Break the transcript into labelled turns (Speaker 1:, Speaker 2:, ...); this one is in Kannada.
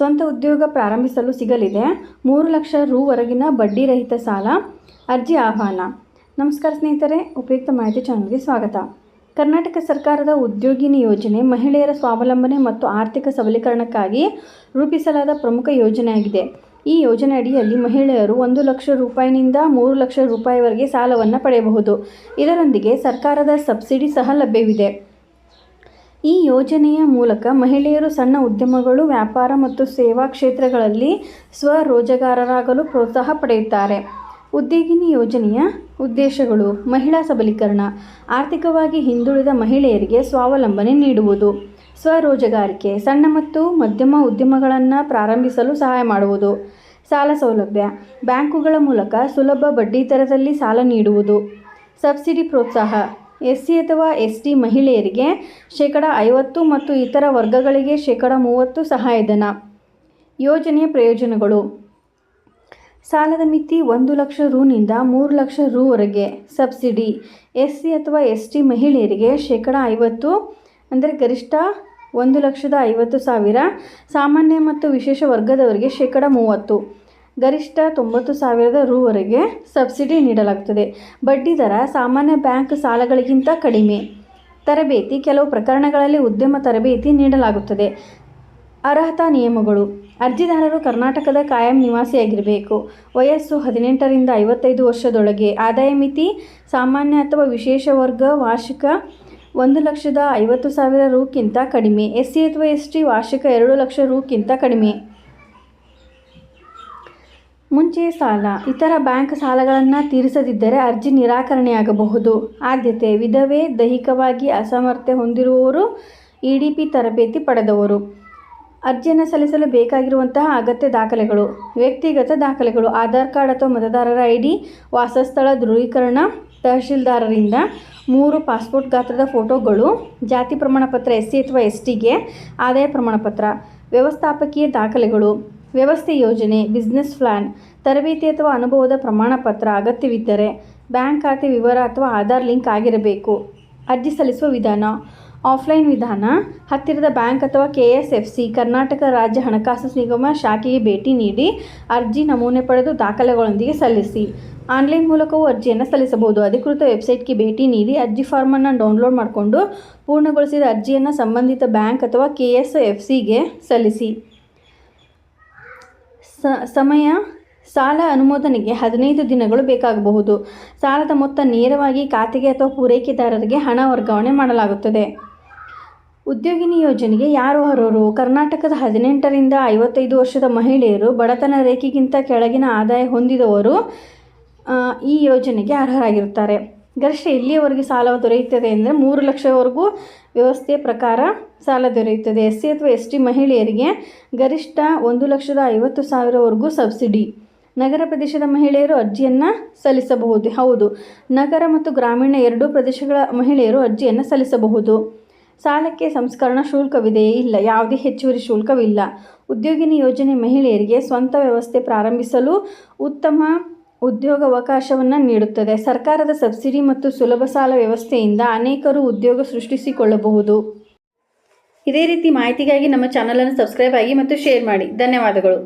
Speaker 1: ಸ್ವಂತ ಉದ್ಯೋಗ ಪ್ರಾರಂಭಿಸಲು ಸಿಗಲಿದೆ. ಮೂರು ಲಕ್ಷ ರೂವರೆಗಿನ ಬಡ್ಡಿ ರಹಿತ ಸಾಲ. ಅರ್ಜಿ ಆಹ್ವಾನ. ನಮಸ್ಕಾರ ಸ್ನೇಹಿತರೆ, ಉಪಯುಕ್ತ ಮಾಹಿತಿ ಚಾನಲ್ಗೆ ಸ್ವಾಗತ. ಕರ್ನಾಟಕ ಸರ್ಕಾರದ ಉದ್ಯೋಗಿನಿ ಯೋಜನೆ ಮಹಿಳೆಯರ ಸ್ವಾವಲಂಬನೆ ಮತ್ತು ಆರ್ಥಿಕ ಸಬಲೀಕರಣಕ್ಕಾಗಿ ರೂಪಿಸಲಾದ ಪ್ರಮುಖ ಯೋಜನೆಯಾಗಿದೆ. ಈ ಯೋಜನೆ ಅಡಿಯಲ್ಲಿ ಮಹಿಳೆಯರು ಒಂದು ಲಕ್ಷ ರೂಪಾಯಿನಿಂದ ಮೂರು ಲಕ್ಷ ರೂಪಾಯಿವರೆಗೆ ಸಾಲವನ್ನು ಪಡೆಯಬಹುದು. ಇದರೊಂದಿಗೆ ಸರ್ಕಾರದ ಸಬ್ಸಿಡಿ ಸಹ ಲಭ್ಯವಿದೆ. ಈ ಯೋಜನೆಯ ಮೂಲಕ ಮಹಿಳೆಯರು ಸಣ್ಣ ಉದ್ಯಮಗಳು, ವ್ಯಾಪಾರ ಮತ್ತು ಸೇವಾ ಕ್ಷೇತ್ರಗಳಲ್ಲಿ ಸ್ವರೋಜಗಾರರಾಗಲು ಪ್ರೋತ್ಸಾಹ ಪಡೆಯುತ್ತಾರೆ. ಉದ್ಯೋಗಿನಿ ಯೋಜನೆಯ ಉದ್ದೇಶಗಳು ಮಹಿಳಾ ಸಬಲೀಕರಣ, ಆರ್ಥಿಕವಾಗಿ ಹಿಂದುಳಿದ ಮಹಿಳೆಯರಿಗೆ ಸ್ವಾವಲಂಬನೆ ನೀಡುವುದು, ಸ್ವರೋಜಗಾರಿಕೆ, ಸಣ್ಣ ಮತ್ತು ಮಧ್ಯಮ ಉದ್ಯಮಗಳನ್ನು ಪ್ರಾರಂಭಿಸಲು ಸಹಾಯ ಮಾಡುವುದು, ಸಾಲ ಸೌಲಭ್ಯ, ಬ್ಯಾಂಕುಗಳ ಮೂಲಕ ಸುಲಭ ಬಡ್ಡಿ ದರದಲ್ಲಿ ಸಾಲ ನೀಡುವುದು, ಸಬ್ಸಿಡಿ ಪ್ರೋತ್ಸಾಹ ಎಸ್ ಸಿ ಅಥವಾ ಎಸ್ ಟಿ ಮಹಿಳೆಯರಿಗೆ ಶೇಕಡ ಐವತ್ತು ಮತ್ತು ಇತರ ವರ್ಗಗಳಿಗೆ ಶೇಕಡ ಮೂವತ್ತು ಸಹಾಯಧನ ಯೋಜನೆಯ ಪ್ರಯೋಜನಗಳು. ಸಾಲದ ಮಿತಿ ಒಂದು ಲಕ್ಷ ರೂನಿಂದ ಮೂರು ಲಕ್ಷ ರೂವರೆಗೆ. ಸಬ್ಸಿಡಿ. ಎಸ್ ಸಿ ಅಥವಾ ಎಸ್ ಟಿ ಮಹಿಳೆಯರಿಗೆ ಶೇಕಡ ಐವತ್ತು ಅಂದರೆ ಗರಿಷ್ಠ ಒಂದು ಲಕ್ಷದ ಐವತ್ತು ಸಾವಿರ, ಸಾಮಾನ್ಯ ಮತ್ತು ವಿಶೇಷ ವರ್ಗದವರಿಗೆ ಶೇಕಡ ಮೂವತ್ತು. ಗರಿಷ್ಠ ತೊಂಬತ್ತು ಸಾವಿರದ ರೂವರೆಗೆ ಸಬ್ಸಿಡಿ ನೀಡಲಾಗುತ್ತದೆ ಬಡ್ಡಿ ದರ ಸಾಮಾನ್ಯ ಬ್ಯಾಂಕ್ ಸಾಲಗಳಿಗಿಂತ ಕಡಿಮೆ. ತರಬೇತಿ, ಕೆಲವು ಪ್ರಕರಣಗಳಲ್ಲಿ ಉದ್ಯಮ ತರಬೇತಿ ನೀಡಲಾಗುತ್ತದೆ. ಅರ್ಹತಾ ನಿಯಮಗಳು. ಅರ್ಜಿದಾರರು ಕರ್ನಾಟಕದ ಕಾಯಂ ನಿವಾಸಿಯಾಗಿರಬೇಕು. ವಯಸ್ಸು ಹದಿನೆಂಟರಿಂದ ಐವತ್ತೈದು ವರ್ಷದೊಳಗೆ ಆದಾಯ ಮಿತಿ ಸಾಮಾನ್ಯ ಅಥವಾ ವಿಶೇಷ ವರ್ಗ ವಾರ್ಷಿಕ ಒಂದು ಲಕ್ಷದ ಐವತ್ತು ಸಾವಿರ ರೂಕ್ಕಿಂತ ಕಡಿಮೆ. ಎಸ್ ಸಿ ಅಥವಾ ಎಸ್ ಟಿ ವಾರ್ಷಿಕ ಎರಡು ಲಕ್ಷ ರೂಕ್ಕಿಂತ ಕಡಿಮೆ. ಮುಂಚೆ ಸಾಲ, ಇತರ ಬ್ಯಾಂಕ್ ಸಾಲಗಳನ್ನು ತೀರಿಸದಿದ್ದರೆ ಅರ್ಜಿ ನಿರಾಕರಣೆಯಾಗಬಹುದು. ಆದ್ಯತೆ, ವಿಧವೆ, ದೈಹಿಕವಾಗಿ ಅಸಾಮರ್ಥ್ಯ ಹೊಂದಿರುವವರು, ಇ ಡಿ ಪಿ ತರಬೇತಿ ಪಡೆದವರು. ಅರ್ಜಿಯನ್ನು ಸಲ್ಲಿಸಲು ಬೇಕಾಗಿರುವಂತಹ ಅಗತ್ಯ ದಾಖಲೆಗಳು, ವ್ಯಕ್ತಿಗತ ದಾಖಲೆಗಳು, ಆಧಾರ್ ಕಾರ್ಡ್ ಅಥವಾ ಮತದಾರರ ಐ ಡಿ, ವಾಸಸ್ಥಳ ದೃಢೀಕರಣ ತಹಶೀಲ್ದಾರರಿಂದ ಮೂರು ಪಾಸ್ಪೋರ್ಟ್ ಗಾತ್ರದ ಫೋಟೋಗಳು, ಜಾತಿ ಪ್ರಮಾಣಪತ್ರ ಎಸ್ ಸಿ ಅಥವಾ ಎಸ್ ಟಿಗೆ ಆದಾಯ ಪ್ರಮಾಣಪತ್ರ, ವ್ಯವಸ್ಥಾಪಕೀಯ ದಾಖಲೆಗಳು. ವ್ಯವಸ್ಥೆ ಯೋಜನೆ ಬಿಸ್ನೆಸ್ ಪ್ಲಾನ್ ತರಬೇತಿ ಅಥವಾ ಅನುಭವದ ಪ್ರಮಾಣಪತ್ರ ಅಗತ್ಯವಿದ್ದರೆ ಬ್ಯಾಂಕ್ ಖಾತೆ ವಿವರ ಅಥವಾ ಆಧಾರ್ ಲಿಂಕ್ ಆಗಿರಬೇಕು. ಅರ್ಜಿ ಸಲ್ಲಿಸುವ ವಿಧಾನ, ಆಫ್ಲೈನ್ ವಿಧಾನ, ಹತ್ತಿರದ ಬ್ಯಾಂಕ್ ಅಥವಾ K S F C, Karnataka ರಾಜ್ಯ ಹಣಕಾಸು ನಿಗಮ ಶಾಖೆಗೆ ಭೇಟಿ ನೀಡಿ ಅರ್ಜಿ ನಮೂನೆ ಪಡೆದು ದಾಖಲೆಗಳೊಂದಿಗೆ ಸಲ್ಲಿಸಿ. ಆನ್ಲೈನ್ ಮೂಲಕವೂ ಅರ್ಜಿಯನ್ನು ಸಲ್ಲಿಸಬಹುದು. ಅಧಿಕೃತ ವೆಬ್ಸೈಟ್ಗೆ ಭೇಟಿ ನೀಡಿ ಅರ್ಜಿ ಫಾರ್ಮನ್ನು ಡೌನ್ಲೋಡ್ ಮಾಡಿಕೊಂಡು ಪೂರ್ಣಗೊಳಿಸಿದ ಅರ್ಜಿಯನ್ನು ಸಂಬಂಧಿತ ಬ್ಯಾಂಕ್ ಅಥವಾ ಕೆ ಎಸ್ ಎಫ್ ಸಿಗೆ ಸಲ್ಲಿಸಿ. ಸಮಯ, ಸಾಲ ಅನುಮೋದನೆಗೆ ಹದಿನೈದು ದಿನಗಳು ಬೇಕಾಗಬಹುದು. ಸಾಲದ ಮೊತ್ತ ನೇರವಾಗಿ ಖಾತೆಗೆ ಅಥವಾ ಪೂರೈಕೆದಾರರಿಗೆ ಹಣ ವರ್ಗಾವಣೆ ಮಾಡಲಾಗುತ್ತದೆ. ಉದ್ಯೋಗಿನಿ ಯೋಜನೆಗೆ ಯಾರು ಅರ್ಹರು? ಕರ್ನಾಟಕದ ಹದಿನೆಂಟರಿಂದ ಐವತ್ತೈದು ವರ್ಷದ ಮಹಿಳೆಯರು ಬಡತನ ರೇಖೆಗಿಂತ ಕೆಳಗಿನ ಆದಾಯ ಹೊಂದಿದವರು ಈ ಯೋಜನೆಗೆ ಅರ್ಹರಾಗಿರುತ್ತಾರೆ. ಗರಿಷ್ಠ ಎಲ್ಲಿಯವರೆಗೆ ಸಾಲ ದೊರೆಯುತ್ತದೆ ಅಂದರೆ ಮೂರು ಲಕ್ಷವರೆಗೂ ವ್ಯವಸ್ಥೆಯ ಪ್ರಕಾರ ಸಾಲ ದೊರೆಯುತ್ತದೆ. ಎಸ್ ಸಿ ಅಥವಾ ಎಸ್ ಟಿ ಮಹಿಳೆಯರಿಗೆ ಗರಿಷ್ಠ ಒಂದು ಲಕ್ಷದ ಐವತ್ತು ಸಾವಿರವರೆಗೂ ಸಬ್ಸಿಡಿ. ನಗರ ಪ್ರದೇಶದ ಮಹಿಳೆಯರು ಅರ್ಜಿಯನ್ನು ಸಲ್ಲಿಸಬಹುದು. ಹೌದು, ನಗರ ಮತ್ತು ಗ್ರಾಮೀಣ ಎರಡೂ ಪ್ರದೇಶಗಳ ಮಹಿಳೆಯರು ಅರ್ಜಿಯನ್ನು ಸಲ್ಲಿಸಬಹುದು. ಸಾಲಕ್ಕೆ ಸಂಸ್ಕರಣಾ ಶುಲ್ಕವಿದೆಯೇ ಇಲ್ಲ, ಯಾವುದೇ ಹೆಚ್ಚುವರಿ ಶುಲ್ಕವಿಲ್ಲ. ಉದ್ಯೋಗಿನಿ ಯೋಜನೆ ಮಹಿಳೆಯರಿಗೆ ಸ್ವಂತ ವ್ಯವಸ್ಥೆ ಪ್ರಾರಂಭಿಸಲು ಉತ್ತಮ ಉದ್ಯೋಗಾವಕಾಶವನ್ನು ನೀಡುತ್ತದೆ. ಸರ್ಕಾರದ ಸಬ್ಸಿಡಿ ಮತ್ತು ಸುಲಭ ಸಾಲ ವ್ಯವಸ್ಥೆಯಿಂದ ಅನೇಕರು ಉದ್ಯೋಗ ಸೃಷ್ಟಿಸಿಕೊಳ್ಳಬಹುದು. ಇದೇ ರೀತಿ ಮಾಹಿತಿಗಾಗಿ ನಮ್ಮ ಚಾನಲನ್ನು ಸಬ್ಸ್ಕ್ರೈಬ್ ಆಗಿ ಮತ್ತು ಶೇರ್ ಮಾಡಿ. ಧನ್ಯವಾದಗಳು.